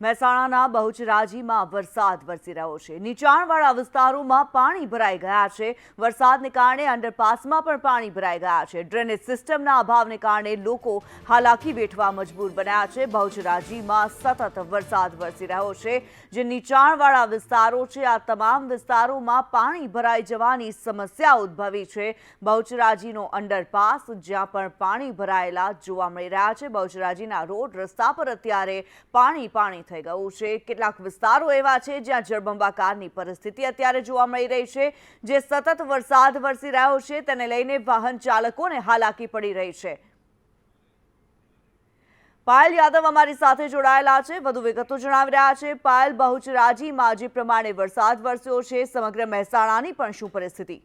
મહેસાણાના બહુચરાજીમાં વરસાદ વરસી રહ્યો છે. નીચાણવાળા વિસ્તારોમાં પાણી ભરાઈ ગયા છે. વરસાદને કારણે અંડરપાસમાં પણ પાણી ભરાઈ ગયા છે. ડ્રેનેજ સિસ્ટમના અભાવને કારણે લોકો હાલાકી વેઠવા મજબૂર બન્યા છે. બહુચરાજીમાં સતત વરસાદ વરસી રહ્યો છે. જે નીચાણવાળા વિસ્તારો છે, આ તમામ વિસ્તારોમાં પાણી ભરાઈ જવાની સમસ્યા ઉદ્ભવી છે. બહુચરાજીનો અંડરપાસ, જ્યાં પણ પાણી ભરાયેલા જોવા મળી રહ્યા છે. બહુચરાજીના રોડ રસ્તા પર અત્યારે પાણી પાણી થઈ ગયું છે. કેટલાક વિસ્તારો એવા છે જ્યાં જળબંબાકારની પરિસ્થિતિ અત્યારે જોવા મળી રહી છે, જે સતત વરસાદ વરસી રહ્યો છે. તેને લઈને વાહન ચાલકોને હાલાકી પડી રહી છે. પાયલ યાદવ અમારી સાથે જોડાયેલા છે. વધુ વિગતો જણાવી રહ્યા છે. પાયલ બહુચરાજીમાં જે પ્રમાણે વરસાદ વરસ્યો છે. સમગ્ર મહેસાણાની પણ શું પરિસ્થિતિ?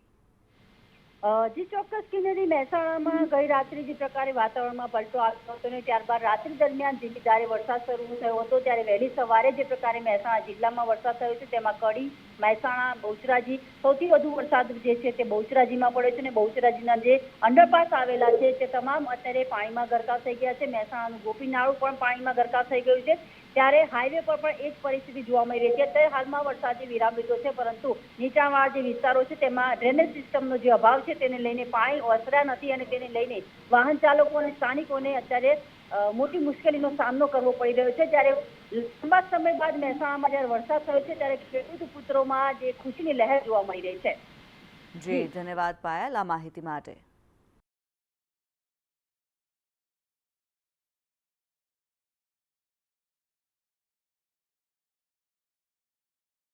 જી ચોક્કસ કિનેરી મહેસાણામાં ગઈ રાત્રે જે પ્રકારે વાતાવરણમાં પલટો આવ્યો હતો ને ત્યારબાદ રાત્રિ દરમિયાન ધીમી ધારે વરસાદ શરૂ થયો હતો ત્યારે વહેલી સવારે જે પ્રકારે મહેસાણા જિલ્લામાં વરસાદ થયો છે તેમાં કડી મહેસાણા બહુચરાજી સૌથી વધુ વરસાદ જે છે તે બહુચરાજીમાં પડ્યો છે અને બહુચરાજીના જે અંડરપાસ આવેલા છે તે તમામ અત્યારે પાણીમાં ગરકાવ થઈ ગયા છે મહેસાણાનું ગોપીનાળું પણ પાણીમાં ગરકાવ થઈ ગયું છે ત્યારે હાઈવે પર પણ એ જ પરિસ્થિતિ જોવા મળી રહી છે. અત્યારે હાલમાં વરસાદે વિરામ લીધો છે, પરંતુ નીચાણવાળા જે વિસ્તારો છે, તેમાં ડ્રેનેજ સિસ્ટમનો જે અભાવ છે, તેને લઈને પાણી ઓસર્યા નથી અને તેને લઈને વાહન ચાલકો અને સ્થાનિકોને અત્યારે મોટી મુશ્કેલીનો સામનો કરવો પડી રહ્યો છે. જ્યારે લાંબા સમય બાદ મહેસાણામાં જ્યારે વરસાદ થયો છે, ત્યારે ખેડૂત પુત્રોમાં જે ખુશીની લહેર જોવા મળી રહી છે. જી, ધન્યવાદ પાયલ આ માહિતી માટે.